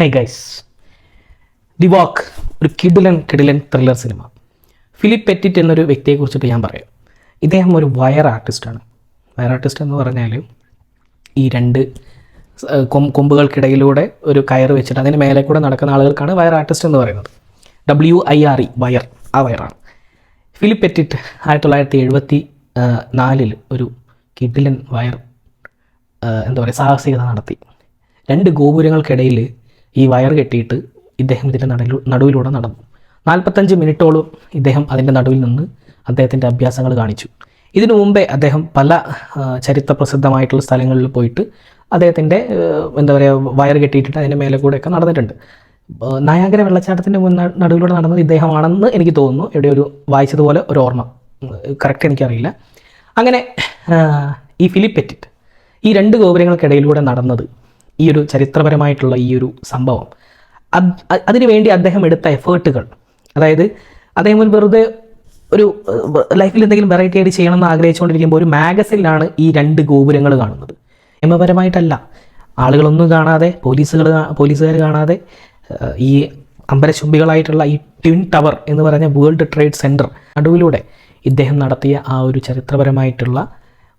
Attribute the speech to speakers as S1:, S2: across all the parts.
S1: High guys the വാക്ക് ഒരു കിഡിലൻ കിഡിലൻ ത്രില്ലർ സിനിമ ഫിലിപ്പ് പെറ്റിറ്റ് എന്നൊരു വ്യക്തിയെ കുറിച്ചിട്ട് ഞാൻ പറയാം. ഇദ്ദേഹം ഒരു വയർ ആർട്ടിസ്റ്റാണ് വയർ ആർട്ടിസ്റ്റ് എന്ന് പറഞ്ഞാൽ ഈ രണ്ട് കൊമ്പുകൾക്കിടയിലൂടെ ഒരു കയർ വെച്ചിട്ട് അതിന് മേലെ കൂടെ നടക്കുന്ന ആളുകൾക്കാണ് വയർ ആർട്ടിസ്റ്റ് എന്ന് പറയുന്നത്. W I R E wire ആ വയറാണ്. ഫിലിപ്പ് പെറ്റിറ്റ് ആയിരത്തി തൊള്ളായിരത്തി എഴുപത്തി നാലിൽ ഒരു കിഡിലൻ വയർ എന്താ പറയുക സാഹസികത നടത്തി. രണ്ട് ഗോപുരങ്ങൾക്കിടയിൽ ഈ വയർ കെട്ടിയിട്ട് ഇദ്ദേഹം ഇതിന്റെ നടലു നടുവിലൂടെ നടന്നു. നാൽപ്പത്തഞ്ച് മിനിറ്റോളം ഇദ്ദേഹം അതിന്റെ നടുവിൽ നിന്ന് അദ്ദേഹത്തിന്റെ അഭ്യാസങ്ങൾ കാണിച്ചു. ഇതിനു മുമ്പേ അദ്ദേഹം പല ചരിത്ര പ്രസിദ്ധമായിട്ടുള്ള സ്ഥലങ്ങളിൽ പോയിട്ട് അദ്ദേഹത്തിന്റെ എന്താ പറയുക വയർ കെട്ടിയിട്ടിട്ട് അതിന്റെ മേലെ കൂടെയൊക്കെ നടന്നിട്ടുണ്ട്. നായാഗര വെള്ളച്ചാട്ടത്തിന്റെ മുന്ന നടുവിലൂടെ നടന്നത് ഇദ്ദേഹമാണെന്ന് എനിക്ക് തോന്നുന്നു. ഇവിടെ ഒരു വായിച്ചതുപോലെ ഒരു ഓർമ്മ കറക്റ്റ് എനിക്കറിയില്ല. അങ്ങനെ ഈ ഫിലിപ്പെറ്റിറ്റ് ഈ രണ്ട് ഗോപുരങ്ങൾക്കിടയിലൂടെ നടന്നത് ഈ ഒരു ചരിത്രപരമായിട്ടുള്ള ഈ ഒരു സംഭവം അതിനുവേണ്ടി അതിനു വേണ്ടി അദ്ദേഹം എടുത്ത എഫേർട്ടുകൾ. അതായത് അദ്ദേഹം ഒരു വെറുതെ ഒരു ലൈഫിൽ എന്തെങ്കിലും വെറൈറ്റി ആയിട്ട് ചെയ്യണമെന്ന് ആഗ്രഹിച്ചുകൊണ്ടിരിക്കുമ്പോൾ ഒരു മാഗസിനിലാണ് ഈ രണ്ട് ഗോപുരങ്ങൾ കാണുന്നത്. നിയമപരമായിട്ടല്ല. ആളുകളൊന്നും കാണാതെ പോലീസുകൾ പോലീസുകാർ കാണാതെ ഈ അമ്പലശുംബികളായിട്ടുള്ള ഈ ട്വിൻ ടവർ എന്ന് പറഞ്ഞ വേൾഡ് ട്രേഡ് സെന്റർ നടുവിലൂടെ ഇദ്ദേഹം നടത്തിയ ആ ഒരു ചരിത്രപരമായിട്ടുള്ള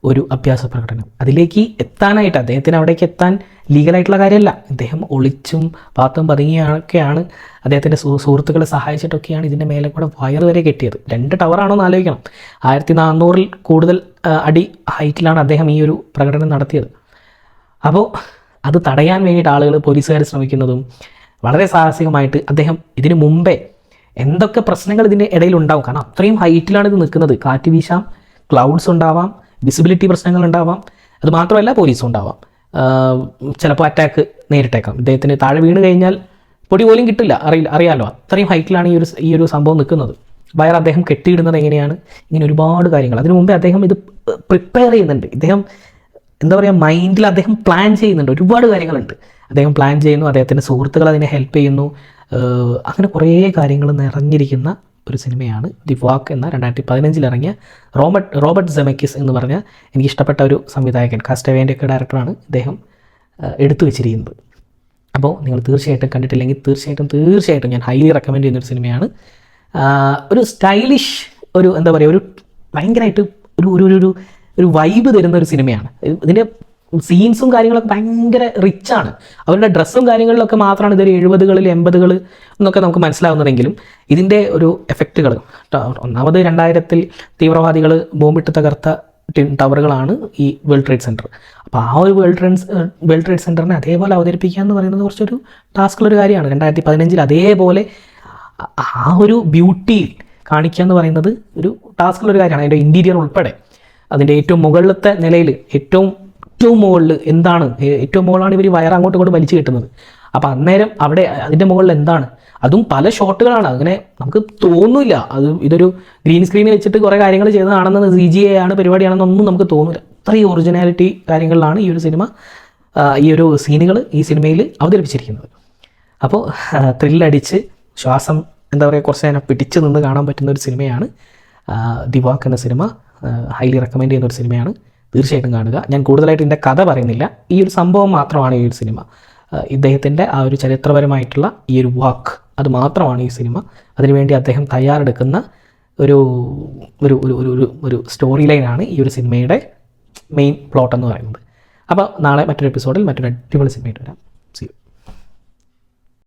S1: ഒരു അഭ്യാസ പ്രകടനം. അതിലേക്ക് എത്താനായിട്ട് അദ്ദേഹത്തിന് അവിടേക്ക് എത്താൻ ലീഗലായിട്ടുള്ള കാര്യമല്ല. അദ്ദേഹം ഒളിച്ചും പാത്തും പതുങ്ങിയൊക്കെയാണ് അദ്ദേഹത്തിന്റെ സുഹൃത്തുക്കളെ സഹായിച്ചിട്ടൊക്കെയാണ് ഇതിന്റെ മേലെ കൂടെ വയർ വരെ കെട്ടിയത്. രണ്ട് ടവറാണോ എന്ന് ആലോചിക്കണം. ആയിരത്തി നാനൂറിൽ കൂടുതൽ അടി ഹൈറ്റിലാണ് അദ്ദേഹം ഈ ഒരു പ്രകടനം നടത്തിയത്. അപ്പോൾ അത് തടയാൻ വേണ്ടിയിട്ട് ആളുകൾ പോലീസുകാർ ശ്രമിക്കുന്നതും വളരെ സാഹസികമായിട്ട് അദ്ദേഹം ഇതിനു മുമ്പേ എന്തൊക്കെ പ്രശ്നങ്ങൾ ഇതിന്റെ ഇടയിൽ ഉണ്ടാവും. കാരണം അത്രയും ഹൈറ്റിലാണ് ഇത് നിൽക്കുന്നത്. കാറ്റ് വീശാം ക്ലൗഡ്സ് ഉണ്ടാവാം വിസിബിലിറ്റി പ്രശ്നങ്ങൾ ഉണ്ടാവാം. അത് മാത്രമല്ല പോലീസും ഉണ്ടാവാം. ചിലപ്പോൾ അറ്റാക്ക് നേരിട്ടേക്കാം. ഇദ്ദേഹത്തിന് താഴെ വീണ് കഴിഞ്ഞാൽ പൊടി പോലും കിട്ടില്ല. അറിയില്ല അറിയാലോ. അത്രയും ഹൈറ്റിലാണ് ഈ ഒരു ഈ ഒരു സംഭവം നിൽക്കുന്നത്. വയർ അദ്ദേഹം കെട്ടിയിടുന്നത് എങ്ങനെയാണ്? ഇങ്ങനെ ഒരുപാട് കാര്യങ്ങൾ. അതിനു മുമ്പേ അദ്ദേഹം ഇത് പ്രിപ്പയർ ചെയ്യുന്നുണ്ട്. ഇദ്ദേഹം എന്താ പറയുക മൈൻഡിൽ അദ്ദേഹം പ്ലാൻ ചെയ്യുന്നുണ്ട്. ഒരുപാട് കാര്യങ്ങളുണ്ട്. അദ്ദേഹം പ്ലാൻ ചെയ്യുന്നു. അദ്ദേഹത്തിന്റെ സുഹൃത്തുക്കൾ അതിനെ ഹെൽപ്പ് ചെയ്യുന്നു. അങ്ങനെ കുറേ കാര്യങ്ങൾ നിറഞ്ഞിരിക്കുന്ന ഒരു സിനിമയാണ് ദി വാക്ക് എന്ന രണ്ടായിരത്തി പതിനഞ്ചിൽ ഇറങ്ങിയ റോബർട്ട് റോബർട്ട് ജെമക്കിസ് എന്ന് പറഞ്ഞ എനിക്ക് ഇഷ്ടപ്പെട്ട ഒരു സംവിധായകൻ കാസ്റ്റവേന്റെ ഒക്കെ ഡയറക്ടറാണ് ഇദ്ദേഹം എടുത്തു വെച്ചിരിക്കുന്നത്. അപ്പോൾ നിങ്ങൾ തീർച്ചയായിട്ടും കണ്ടിട്ടില്ലെങ്കിൽ തീർച്ചയായിട്ടും തീർച്ചയായിട്ടും ഞാൻ ഹൈലി റെക്കമെൻഡ് ചെയ്യുന്നൊരു സിനിമയാണ്. ഒരു സ്റ്റൈലിഷ് ഒരു എന്താ പറയുക ഒരു ഭയങ്കരമായിട്ട് ഒരു ഒരു- ഒരു ഒരു വൈബ് തരുന്ന ഒരു സിനിമയാണ്. ഇതിന്റെ സീൻസും കാര്യങ്ങളൊക്കെ ഭയങ്കര റിച്ചാണ് അവരുടെ ഡ്രസ്സും കാര്യങ്ങളിലൊക്കെ മാത്രമാണ് ഇതൊരു എഴുപതുകളിൽ എൺപതുകൾ എന്നൊക്കെ നമുക്ക് മനസ്സിലാവുന്നതെങ്കിലും ഇതിന്റെ ഒരു എഫക്റ്റുകൾ ഒന്നാമത് രണ്ടായിരത്തിൽ തീവ്രവാദികൾ ബോംബിട്ട് തകർത്ത ടിൻ ടവറുകളാണ് ഈ വേൾഡ് ട്രേഡ് സെന്റർ അപ്പോൾ ആ ഒരു വേൾഡ് ട്രേഡ് വേൾഡ് ട്രേഡ് സെന്ററിനെ അതേപോലെ അവതരിപ്പിക്കുക എന്ന് പറയുന്നത് കുറച്ചൊരു ടാസ്കുള്ളൊരു കാര്യമാണ്. രണ്ടായിരത്തി പതിനഞ്ചിൽ അതേപോലെ ആ- ഒരു ബ്യൂട്ടി കാണിക്കുക എന്ന് പറയുന്നത് ഒരു ടാസ്കുള്ളൊരു കാര്യമാണ്. അതിന്റെ ഇന്റീരിയർ ഉൾപ്പെടെ. അതിന്റെ ഏറ്റവും മുകളിലത്തെ നിലയിൽ ഏറ്റവും ഏറ്റവും മുകളിൽ എന്താണ്? ഏറ്റവും മുകളിലാണ് ഇവർ വയർ അങ്ങോട്ടും ഇങ്ങോട്ടും വലിച്ചു കിട്ടുന്നത്. അപ്പം അന്നേരം അവിടെ അതിന്റെ മുകളിൽ എന്താണ്? അതും പല ഷോട്ടുകളാണ്. അങ്ങനെ നമുക്ക് തോന്നില്ല. അത് ഇതൊരു ഗ്രീൻ സ്ക്രീനിൽ വെച്ചിട്ട് കുറേ കാര്യങ്ങൾ ചെയ്തതാണെന്ന് സി ജി എ ആണ് പരിപാടിയാണെന്നൊന്നും നമുക്ക് തോന്നില്ല. അത്രയും ഒറിജിനാലിറ്റി കാര്യങ്ങളിലാണ് ഈ ഒരു സിനിമ ഈ ഒരു സീനുകൾ ഈ സിനിമയിൽ അവതരിപ്പിച്ചിരിക്കുന്നത്. അപ്പോൾ ത്രില്ലടിച്ച് ശ്വാസം എന്താ പറയുക കുറച്ച് നേരം പിടിച്ച് നിന്ന് കാണാൻ പറ്റുന്ന ഒരു സിനിമയാണ് ദിവാക്ക് എന്ന സിനിമ ഹൈലി റെക്കമെൻഡ് ചെയ്യുന്ന ഒരു സിനിമയാണ്. തീർച്ചയായിട്ടും കാണുക. ഞാൻ കൂടുതലായിട്ട് ഇതിന്റെ കഥ പറയുന്നില്ല. ഈ ഒരു സംഭവം മാത്രമാണ് ഈ ഒരു സിനിമ. ഇദ്ദേഹത്തിന്റെ ആ ഒരു ചരിത്രപരമായിട്ടുള്ള ഈ ഒരു വാക്ക് അത് മാത്രമാണ് ഈ സിനിമ. അതിനുവേണ്ടി അദ്ദേഹം തയ്യാറെടുക്കുന്ന ഒരു ഒരു ഒരു ഒരു ഒരു സ്റ്റോറി ലൈനാണ് ഈ ഒരു സിനിമയുടെ മെയിൻ പ്ലോട്ട് എന്ന് പറയുന്നത്. അപ്പോൾ നാളെ മറ്റൊരു എപ്പിസോഡിൽ മറ്റൊരു അടിപൊളി സിനിമയായിട്ട് വരാം.